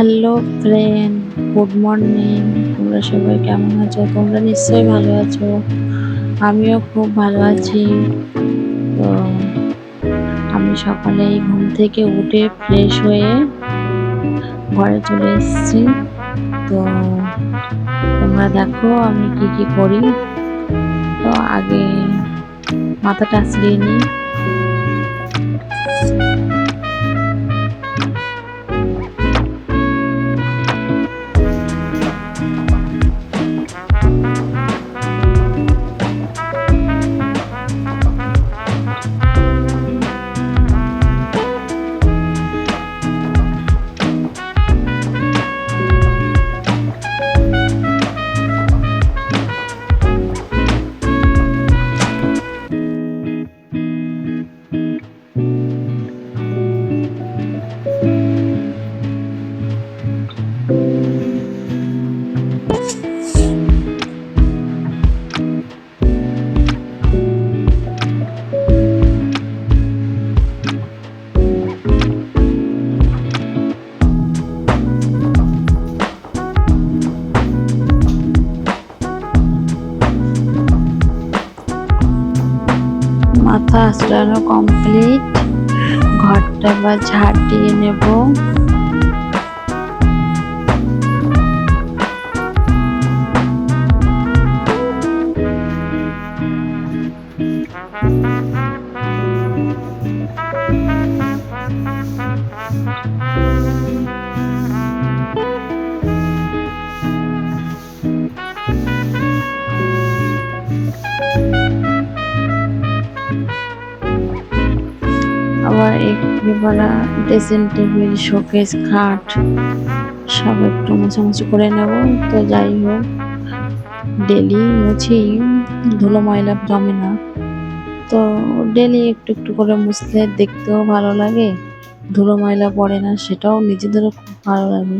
Hello friend good morning তোমরা সবাই কেমন আছো? তোমরা নিশ্চয়ই ভালো আছো। আমিও খুব ভালো আছি। তো, আমি সকালেই ঘুম থেকে উঠে ফ্রেশ হয়ে ঘরে চলে এসেছি। তো, তোমরা দেখো আমি কি কি করি। তো, আগে মাথাটা আঁচড়িয়ে নিই। বা ঝাড় দিয়ে নেব। আবার এবারে ড্রেসিং টেবিল, শোকেস, খাট, সব একটু মোছামুছি করে নেব। তো যাই হোক, ডেলি মুছি, ধুলো ময়লা জমে না। তো ডেলি একটু একটু করে মুছলে দেখতেও ভালো লাগে, ধুলো ময়লা পড়ে না, সেটাও নিজেদেরও খুব ভালো লাগে।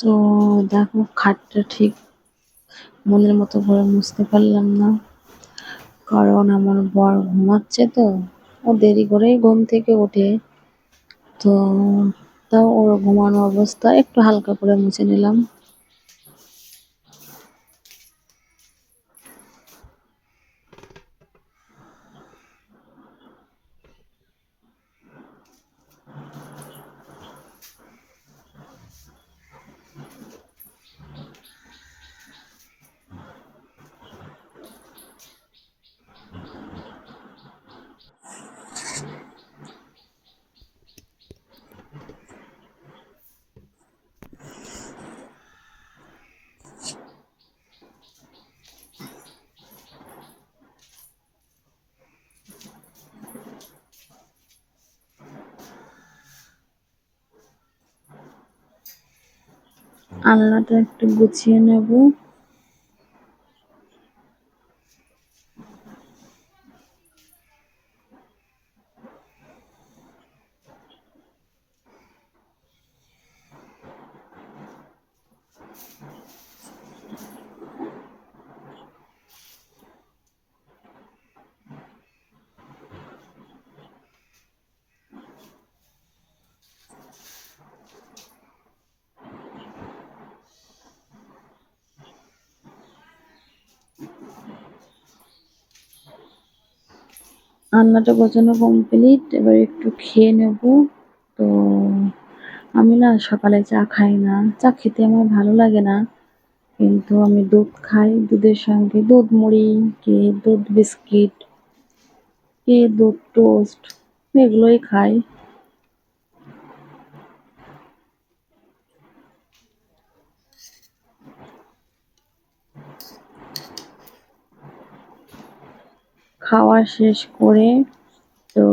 তো দেখো, খাটটা ঠিক মনের মতো করে মুছতে পারলাম না। কারণ আমার বর ঘুমাচ্ছে তো, ও দেরি করেই ঘুম থেকে ওঠে। তো তাও ওর ঘুমানো অবস্থা একটু হালকা করে মুছে নিলাম। আলনাটা একটু গুছিয়ে নেব। রান্নাটা গোছানো কমপ্লিট এবার একটু খেয়ে নেব। তো আমি না সকালে চা খাই না। চা খেতে আমার ভালো লাগে না, কিন্তু আমি দুধ খাই। দুধের সঙ্গে দুধ মুড়ি, কে দুধ বিস্কিট, কে দুধ টোস্ট এগুলোই খাই। খাওয়া শেষ করে তো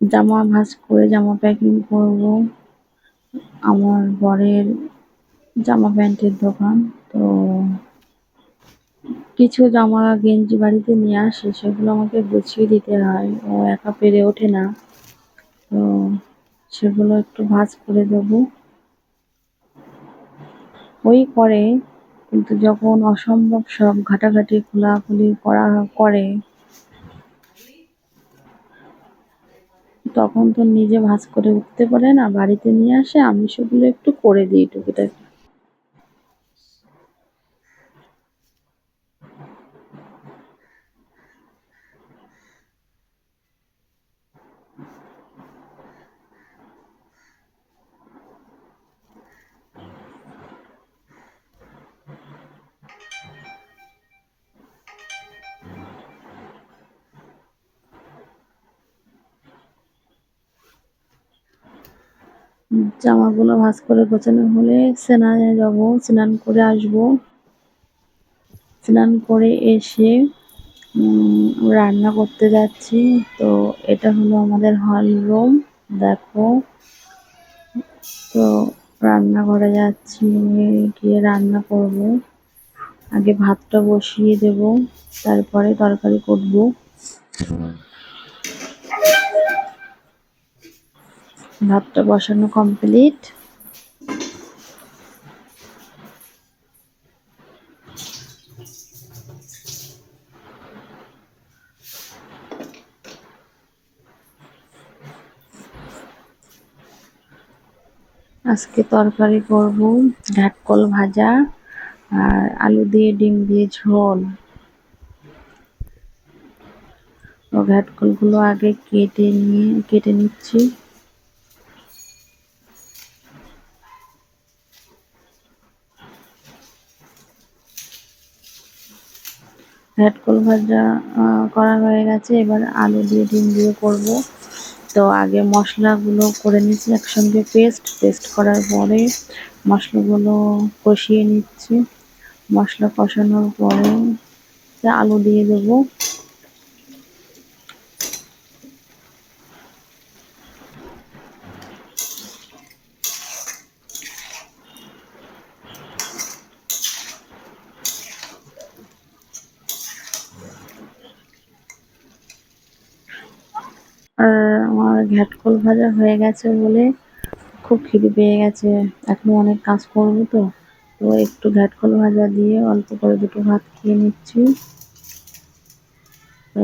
জামা ভাজ করে জামা প্যাকিং করব। আমার বরের জামা প্যান্টের দোকান, তো কিছু জামা গেঞ্জি বাড়িতে নিয়ে আসে, সেগুলো আমাকে গুছিয়ে দিতে হয়। ও একা পেরে ওঠে না, তো সেগুলো একটু ভাজ করে দেবো। ওই করে, কিন্তু যখন অসম্ভব সব ঘাটাঘাটি খোলাখুলি করা, করে তখন তো নিজে ভাঁজ করে উঠতে পারে না, বাড়িতে নিয়ে আসে আমি সেগুলো একটু করে দিই টুকিটাকি। জামাগুলো ভাঁজ করে গোছানো হলে স্নানে যাব, স্নান করে আসব। স্নান করে এসে রান্না করতে যাচ্ছি। তো এটা হলো আমাদের হল রুম দেখো। তো রান্না করে যাচ্ছি, গিয়ে রান্না করব। আগে ভাতটা বসিয়ে দেব, তারপরে তরকারি করব। ভাতটা বসানো কমপ্লিট। আজকে তরকারি করব ঘাটকল ভাজা আর আলু দিয়ে ডিম দিয়ে ঝোল। ও ঘাটকলগুলো আগে কেটে নিয়ে, কেটে নিচ্ছি। ঘাটকল ভাজা করা হয়ে গেছে। এবার আলু দিয়ে ডিম দিয়ে করব। তো আগে মশলাগুলো করে নিচ্ছি একসঙ্গে পেস্ট। পেস্ট করার পরে মশলাগুলো কষিয়ে নিচ্ছি। মশলা কষানোর পরে আলু দিয়ে দেবো আর আমার ঘ্যাটকল ভাজা হয়ে গেছে বলে খুব খিদে পেয়ে গেছে। এখনও অনেক কাজ করব তো। তো একটু ঘ্যাটকল ভাজা দিয়ে অল্প করে দুটো ভাত খেয়ে নিচ্ছি। তো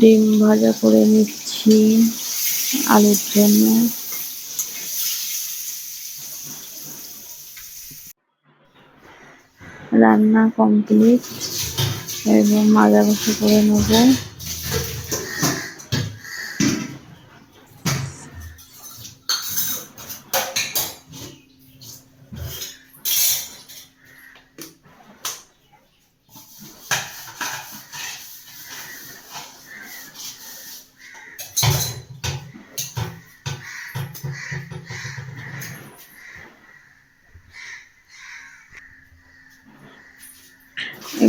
ডিম ভাজা করে নিচ্ছি আলুর জন্য। রান্না কমপ্লিট। এবং মাজা বসে করে নেব।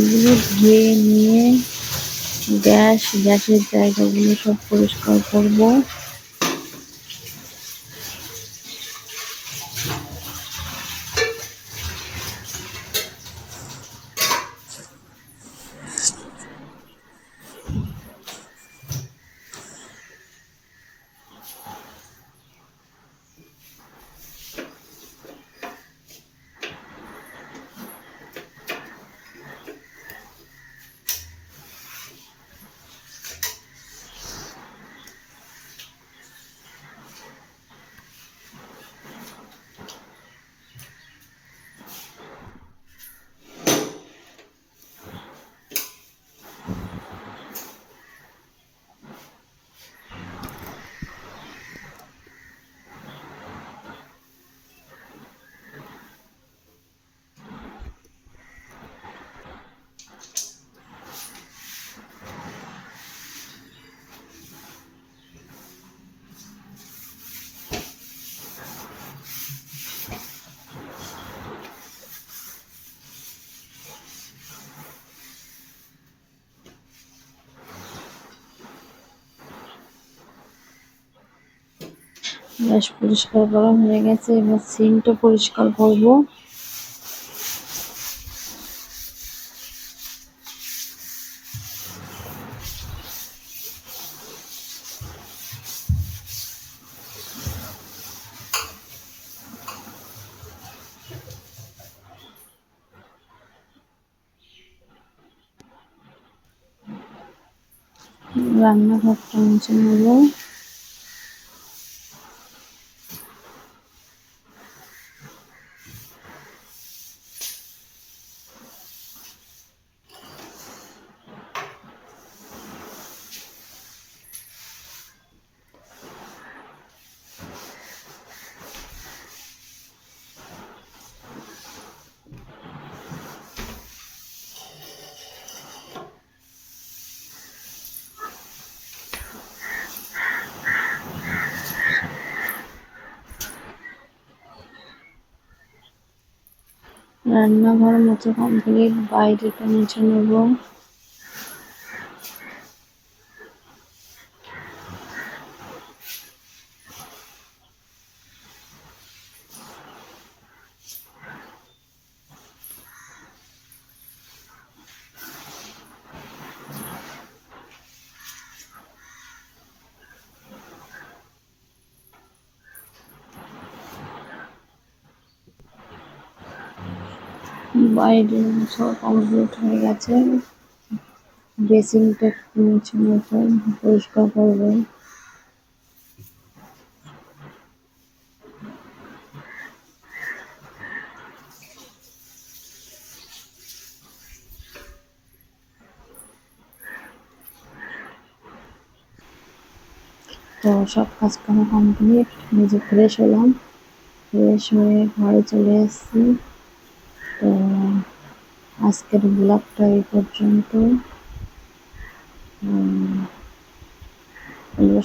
এগুলো ধুয়ে নিয়ে গ্যাস গ্যাসের জায়গাগুলো সব পরিষ্কার করব। গ্যাস পরিষ্কার করা হয়ে গেছে। এবার সিঙ্কটা পরিষ্কার করব। রান্নাঘরটা মুছে নেব। রান্নাঘর মতো কমপ্লিট বাইরেটা মুছে নেব। বাইরে সব কমপ্লিট হয়ে গেছে। মুছে নেব পরিষ্কার করবে। তো সব কাজ করা কমপ্লিট, নিজে ফ্রেশ হলাম। ফ্রেশ হয়ে ঘরে চলে এসেছি। আজকের ব্লগটা এই পর্যন্ত।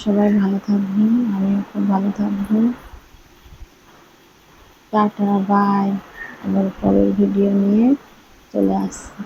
সবাই ভালো থাকবেন, আমিও খুব ভালো থাকব। টাটা বাই আবার পরের ভিডিও নিয়ে চলে আসছি।